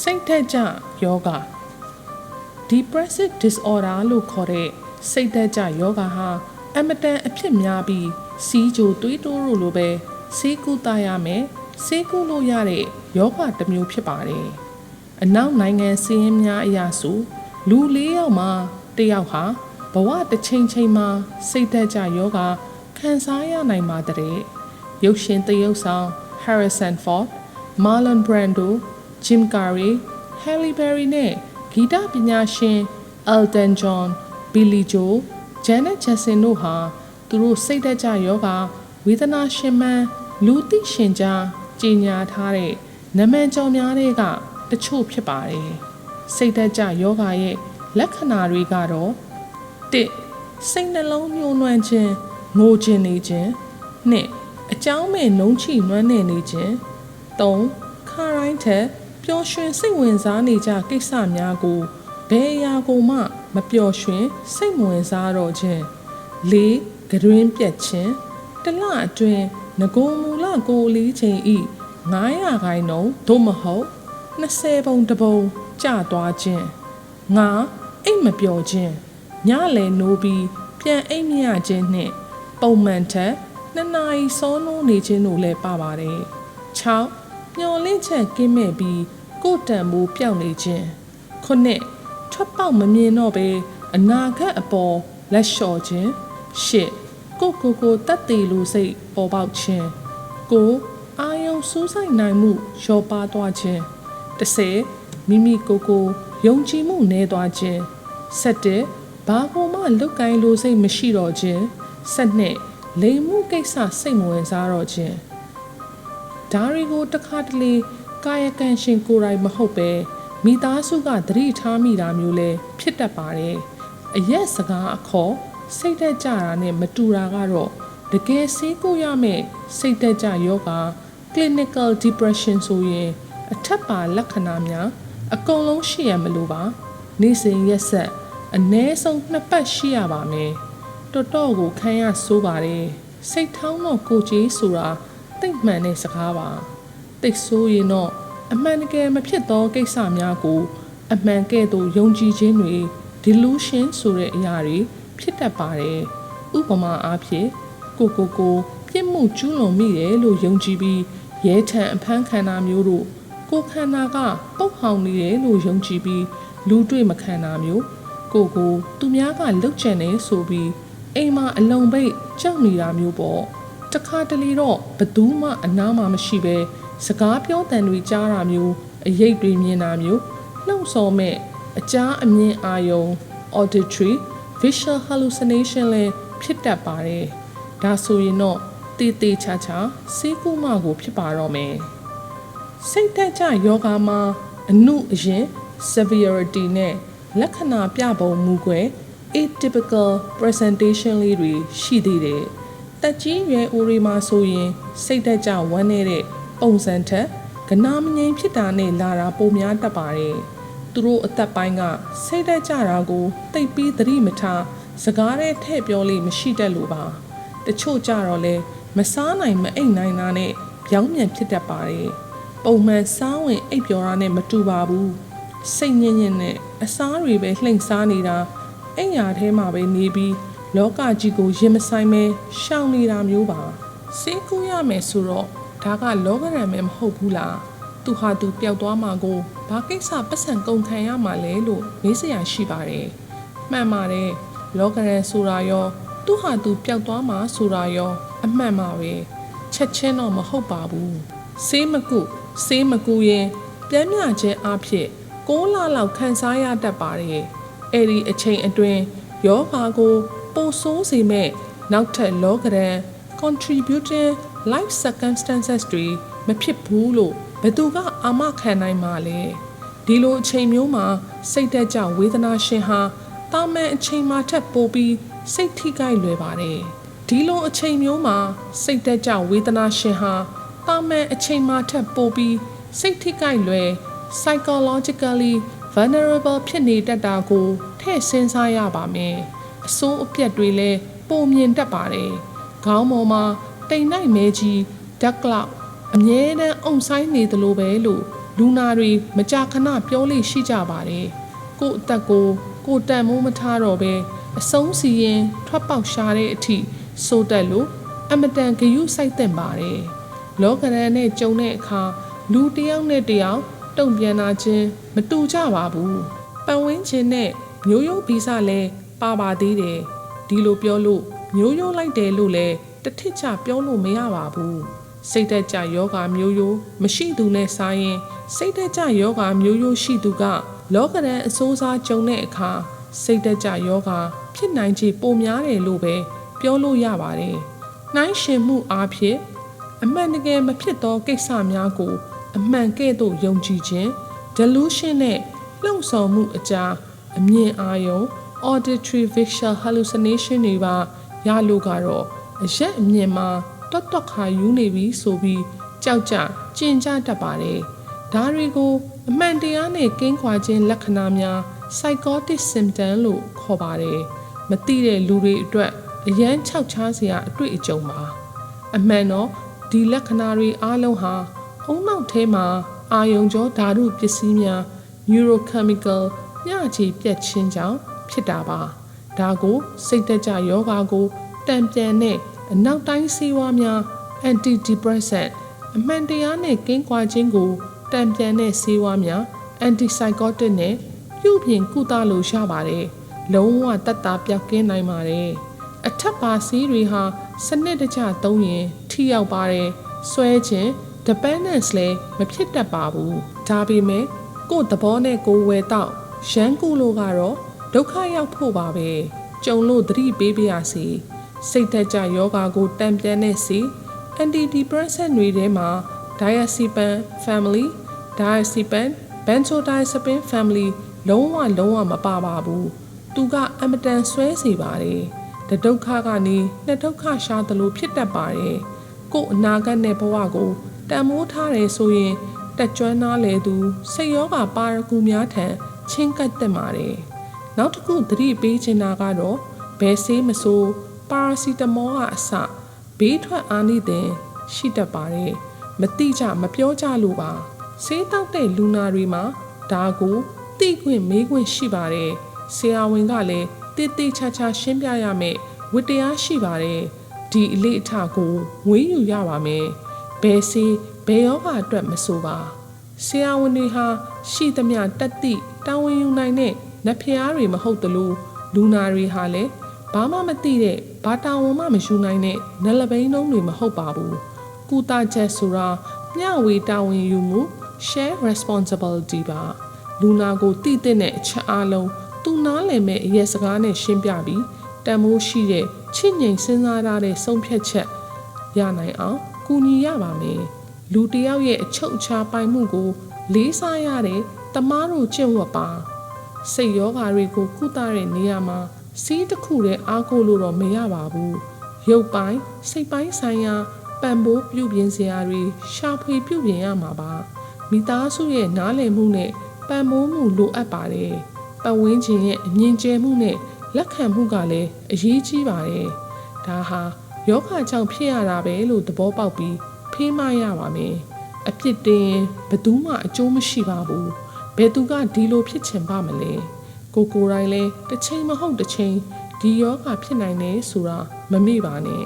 စိတ်သက်ကြယောဂ depressive disorder လို့ခေါ်တဲ့စိတ်သက်ကြယောဂဟာအမတန်အဖြစ်များပြီးစီးကြိုတွေးတိုးလို့လိုပဲဆေးကုသရမယ်ဆေးကုလို့ရတဲ့ယောဂတစ်မျိုးဖြစ်ပါတယ်အနောက်နိုင်ငံစီးရင်များအရာဆိုလူ၄ယောက်မှာတစ်ယောက်ဟာဘဝတစ်ချိန်ချိန်မှာစိတ်သက်ကြယောဂခံစားရနိုင်ပါတဲ့ရုပ်ရှင်သရုပ်ဆောင် Harrison Ford Marlon Brando Jim Carrey Halle Berry နဲ့ဂီတပညာရှင် Elton John Billy Joel Janet Jackson တို့ဟာသူတို့စိတ်သက်ကြယောဂဝေဒနာရှင်မှန်လူသိရှင်ကြားကြီးညာထားတဲ့နမန်ကြော်များတွေကတချို့ဖြစ်ပါတယ်စိတ်သက်ကြယောဂရဲ့လက္ခဏာတွေကတော့၁စိတ်နှလုံးညှိုးနွမ်းခြင်းငိုခြင်းနေခြင်း၂အကြောင်းမဲ့နှုံးချိနွမ်းနေနေခြင်း၃ခါတိုင်းထက် ပျော်ရွှင်စိတ်ဝင်စားနေကြကိစ္စများကိုဘယ်အရာကိုမှမပျော်ရွှင်စိတ်မဝင်စားတော့ခြင်း၄ကတွင်ပြက်ခြင်းတစ်လအတွင်းငကိုမူလကိုအလေးချိန်ဤ900ခိုင်နှုန်းသို့မဟုတ်20ပုံတစ်ပုံကျသွားခြင်း၅အိတ်မပျော်ခြင်းညလဲနိုးပြီးပြန်အိမ်မရခြင်းနှင့်ပုံမှန်ထက်နှစ်နာရီစောနိုးနေခြင်းတို့လည်းပါပါတယ်။6 မျော်လင့်ချက်ကင်းမဲ့ပြီးကိုယ်တန်မိုးပြောင်းနေခြင်း9ထွက်ပေါက်မမြင်တော့ပဲအနာဂတ်အပေါ်လက်လျှော့ခြင်း10ကိုကိုကိုတတ်သေးလို့စိတ်ပေါ်ပေါက်ခြင်း9အာယုံစူးစိုက်နိုင်မှုလျော့ပါသွားခြင်း10မိမိကိုကိုယုံကြည်မှုနည်းသွားခြင်း17ဘာကိုမှလုတ်ကိုင်းလို့စိတ်မရှိတော့ခြင်း12လိမ်မှုကိစ္စစိတ်မဝင်စားတော့ခြင်း ဒါတွေကိုတစ်ခါတလေကာယကံရှင်ကိုယ်တိုင်မဟုတ်ပဲမိသားစုကသတိထားမိတာမျိုးလဲဖြစ်တတ်ပါတယ်အရက်စကားအခေါ်စိတ်သက်ကြတာနဲ့မတူတာကတော့တကယ်ဆေးကုရမယ့်စိတ်သက်ကြယောဂ clinical depression ဆိုရင် အထက်ပါလက္ခဏာများအကုန်လုံးရှိရမလို့ပါနေ့စဉ်ရက်ဆက်အ ਨੇ ဆုံးနှစ်ပတ်ရှိရပါမယ်တော်တော်ကိုခံရဆိုးပါတယ်စိတ်ထောင်းတော့ကိုကြီးဆိုတာ တိတ်မှန်တဲ့စကားပါတိတ်ဆိုးရင်တော့အမှန်တကယ်မဖြစ်သောကိစ္စများကို အမှန်ကဲ့သို့ယုံကြည်ခြင်းတွေ delusion ဆိုတဲ့အရာတွေဖြစ်တတ်ပါတယ်ဥပမာအားဖြင့်ကိုကိုကိုပြစ်မှုကျူးလွန်မိတယ်လို့ယုံကြည်ပြီးရဲထံအဖမ်းခံတာမျိုးတို့ကိုခန္ဓာကပုတ်ဟောင်နေတယ်လို့ယုံကြည်ပြီးလူတွေ့မခံတာမျိုးကိုကိုသူများကလှုပ်ချင်နေဆိုပြီးအိမ်မှာအလုံပိတ်ကြောက်နေတာမျိုးပေါ့ တခါတလေတော့ဘသူမှအနားမှာမရှိပဲစကားပြောတန်တွေကြားတာမျိုးအရေးတွေမြင်တာမျိုးလှုပ်ဆော်မဲ့အကြားအမြင်အာယုံ auditory visual hallucination လည်းဖြစ်တတ်ပါတယ်ဒါဆိုရင်တော့တေးသေးချာချာစေးကူမကိုဖြစ်ပါတော့မယ်စိတ်သက်ကြယောဂါမှာအနုအရင် severity နဲ့လက္ခဏာပြပုံမူကွယ် atypical presentation လေးတွေရှိသေးတယ်။ တက်ကြီးရွယ်အိုတွေမှာဆိုရင် စိတ်သက်ကြဝမ်းနေတဲ့ပုံစံထက်ကနာမငြိမ်ဖြစ်တာနဲ့လာတာပုံများတတ်ပါတယ်။သူတို့အသက်ပိုင်းကစိတ်သက်ကြတာကိုတိတ်ပြီးသတိမထားစကားနဲ့ထဲ့ပြောလို့မရှိတတ်လို့ပါ။တချို့ကြတော့လဲမစားနိုင်မအိပ်နိုင်တာနဲ့ပြောင်းပြန်ဖြစ်တတ်ပါတယ်။ပုံမှန်စားဝင်အိပ်ပျော်တာနဲ့မတူပါဘူး။စိတ်ညစ်ညစ်နဲ့အစားတွေပဲလှိမ့်စားနေတာအိမ်ယာထဲမှာပဲနေပြီး လောကကြီးကိုရင်မဆိုင်ပဲရှောင်နေတာမျိုးပါစေးကူးရမယ်ဆိုတော့ဒါကလောကရန်ပဲမဟုတ်ဘူးလားသူဟာသူပျောက်သွားမှာကိုဘာကိစ္စပတ်စံကုန်ခံရမှာလဲလို့မေးစရာရှိပါတယ်မှန်ပါတယ်လောကရန်ဆိုတာရောသူဟာသူပျောက်သွားမှာဆိုတာရောအမှန်ပါပဲချက်ချင်းတော့မဟုတ်ပါဘူးစေးမကုစေးမကူရင်ပြန်မြခြင်းအဖြစ်6လလောက်ခံစားရတတ်ပါတယ်အဲ့ဒီအချိန်အတွင်းယောဂါကို ပိုဆိုးစေမဲ့နောက်ထပ်လောကရန် contributing life circumstances တွေမဖြစ်ဘူးလို့ဘယ်သူကအာမခံနိုင်မှာလဲဒီလိုအချိန်မျိုးမှာစိတ်သက်ကြဝေဒနာရှင်ဟာတာမန်အချိန်မှာထက်ပိုပြီးစိတ်ထိခိုက်လွယ်ပါတယ်ဒီလိုအချိန်မျိုးမှာစိတ်သက်ကြဝေဒနာရှင်ဟာတာမန်အချိန်မှာထက်ပိုပြီးစိတ်ထိခိုက်လွယ် psychologically vulnerable ဖြစ်နေတတ်တာကိုထည့်စဉ်းစားရပါမယ်။ အစိုးအပြက်တွေလည်းပုံမြင်တတ်ပါတယ်။ခေါင်းပေါ်မှာတိမ်နိုင်မဲကြီး dark cloud အမြဲတမ်းအုံဆိုင်နေသလိုပဲလို့လူနာတွေမကြာခဏပြောလို့ရှိကြပါတယ်ကို့အသက်ကိုကိုတန်မိုးမထားတော့ပဲအဆုံးစီရင်ထွက်ပေါက်ရှာတဲ့အထိစိုးတက်လို့အမတန်ဂယုစိုက်တဲ့ပါတယ်လောကရန်နဲ့ကြုံတဲ့အခါလူတစ်ယောက်နဲ့တစ်ယောက်တုံ့ပြန်တာချင်းမတူကြပါဘူးပတ်ဝန်းကျင်နဲ့မျိုးရိုးဗီဇလည်း ပါပါသေးတယ်ဒီလိုပြောလို့မျိုးရိုးလိုက်တယ်လို့လည်းတစ်ထစ်ချပြောလို့မရပါဘူးစိတ်သက်ကြယောဂါမျိုးရိုးမရှိသူနဲ့စားရင်စိတ်သက်ကြယောဂါမျိုးရိုးရှိသူက လောကရန်အစိုးစားကြုံတဲ့အခါစိတ်သက်ကြယောဂါဖြစ်နိုင်ခြေပိုများတယ်လို့ပဲပြောလို့ရပါတယ်နှိုင်းရှင်မှုအားဖြင့်အမှန်တကယ်မဖြစ်သောကိစ္စများကို အမှန်ကဲ့သို့ယုံကြည်ခြင်း delusion နဲ့လှုံ့ဆော်မှုအကြားအမြင်အာရုံ auditory visual hallucination တွေပါရလို့ကတော့အရက်အမြင်မှာတွတ်တွတ်ခါယူနေပြီဆိုပြီးကြောက်ကြကျင်ကြတတ်ပါတယ်ဒါတွေကိုအမှန်တရားနဲ့ကင်းခွာခြင်းလက္ခဏာများ psychotic symptom လို့ခေါ်ပါတယ်မသိတဲ့လူတွေအတွက်အရန်ခြောက်ခြားစရာအတွေ့အကြုံပါအမှန်တော့ဒီလက္ခဏာတွေအားလုံးဟာအုံနောက်ထဲမှာအာယုံကြောဓာတုပစ္စည်းများ neurochemical ညချီပြတ်ခြင်းကြောင့် ဖြစ်တာပါဒါကိုစိတ်သက်ကြယောဂါကိုတံပြန်တဲ့အနောက်တိုင်းဆေးဝါးများ antidepressant အမှန်တရားနဲ့ကင်းကွာခြင်းကိုတံပြန်တဲ့ဆေးဝါးများ antipsychotic နဲ့ပြုပြင်ကုသလို့ရပါတယ်လုံးဝတတ်တာပြောက်ကင်းနိုင်ပါတယ်အထက်ပါဆေးတွေဟာစနစ်တကျသုံးရင်ထိရောက်ပါတယ်ဆွဲခြင်း dependence လည်းမဖြစ်တတ်ပါဘူးဒါပေမဲ့ကိုယ့်သဘောနဲ့ကိုယ်ဝယ်တော့ရန်ကုလို့ကတော့ ဒုက္ခရောက်ဖို့ပါပဲကြုံလို့သတိပေးပါရစေစိတ်သက်ကြယောဂါကိုတံပြန်တဲ့စီ antidepressant တွေထဲမှာ diazepam family diazepam benzodiazepine family လုံးဝလုံးဝမပါပါဘူးသူကအမတန်ဆွဲစီပါတယ်တဒုက္ခကနေနှစ်ဒုက္ခရှာသလိုဖြစ်တတ်ပါတယ်ကို့အနာဂတ်နဲ့ဘဝကိုတန်မိုးထားတယ်ဆိုရင်တက်ကြွနားလေသူစိတ်ရောဂါပါရကူများထံချင်းကပ်တက်ပါတယ် နောက်တစ်ခုသတိပေးချင်တာကတော့ဘယ်ဆေးမဆိုပါရာစီတမောကအစဘေးထွက်အားနေတဲ့ရှိတတ်ပါတယ်မတိကြမပြောကြလို့ပါဆေးတောက်တဲ့လူနာတွေမှာဒါကိုတိခွင့်မေးခွင့်ရှိပါတယ်ဆရာဝန်ကလည်းတိတိချာချာရှင်းပြရမယ်ဝတ္တရားရှိပါတယ်ဒီအလေးအထကိုငွေယူရပါမယ်ဘယ်ဆေးဘယ်ယောဂအတွက်မဆိုပါဆရာဝန်တွေဟာရှိသမျှတက်တိတာဝန်ယူနိုင်တဲ့ နတ်ဖျားတွေမဟုတ်တလို့လူနာတွေဟာလည်းဘာမှမသိတဲ့ဘာတာဝန်မှမယူနိုင်တဲ့နလပိန်းလုံးတွေမဟုတ်ပါဘူးကုသချက်ဆိုတာမျှဝေတာဝန်ယူမှု share responsibility ပါလူနာကိုတည်တဲ့အချက်အလုံးသူနားလည်မဲ့အရက်စကားနဲ့ရှင်းပြပြီးတန်မိုးရှိတဲ့ချစ်ငြိမ်စဉ်းစားထားတဲ့ဆုံးဖြတ်ချက်ရနိုင်အောင်ကူညီရပါမယ်လူတစ်ယောက်ရဲ့အချုပ်အခြာပိုင်မှုကို လေးစားရတဲ့တမားတို့ကျင့်ဝတ်ပါ စိတ်ယောဂါတွေကိုကုသတဲ့နေရာမှာစီးတစ်ခုတည်းအားကိုးလို့တော့မရပါဘူးရုပ်ပိုင်းစိတ်ပိုင်းဆိုင်ရာပံပိုးပြုပြင်စရာတွေရှာဖွေပြုပြင်ရမှာပါမိသားစုရဲ့နားလည်မှုနဲ့ပံပိုးမှုလိုအပ်ပါတယ်ပတ်ဝန်းကျင်ရဲ့အမြင်ကျဲမှုနဲ့လက်ခံမှုကလည်းအရေးကြီးပါတယ်ဒါဟာယောဂကြောင့်ဖြစ်ရတာပဲလို့သဘောပေါက်ပြီးဖေးမရပါမယ်အပြစ်တင်ဘသူမှအကျိုးမရှိပါဘူးဘ ယ်သူကဒီလိုဖြစ်ချင်ပါမလဲကိုကိုယ်တိုင်လဲတစ်ချိန်မဟုတ်တစ်ချိန်ဒီယောဂဖြစ်နိုင်တယ်ဆိုတာမမေ့ပါနဲ့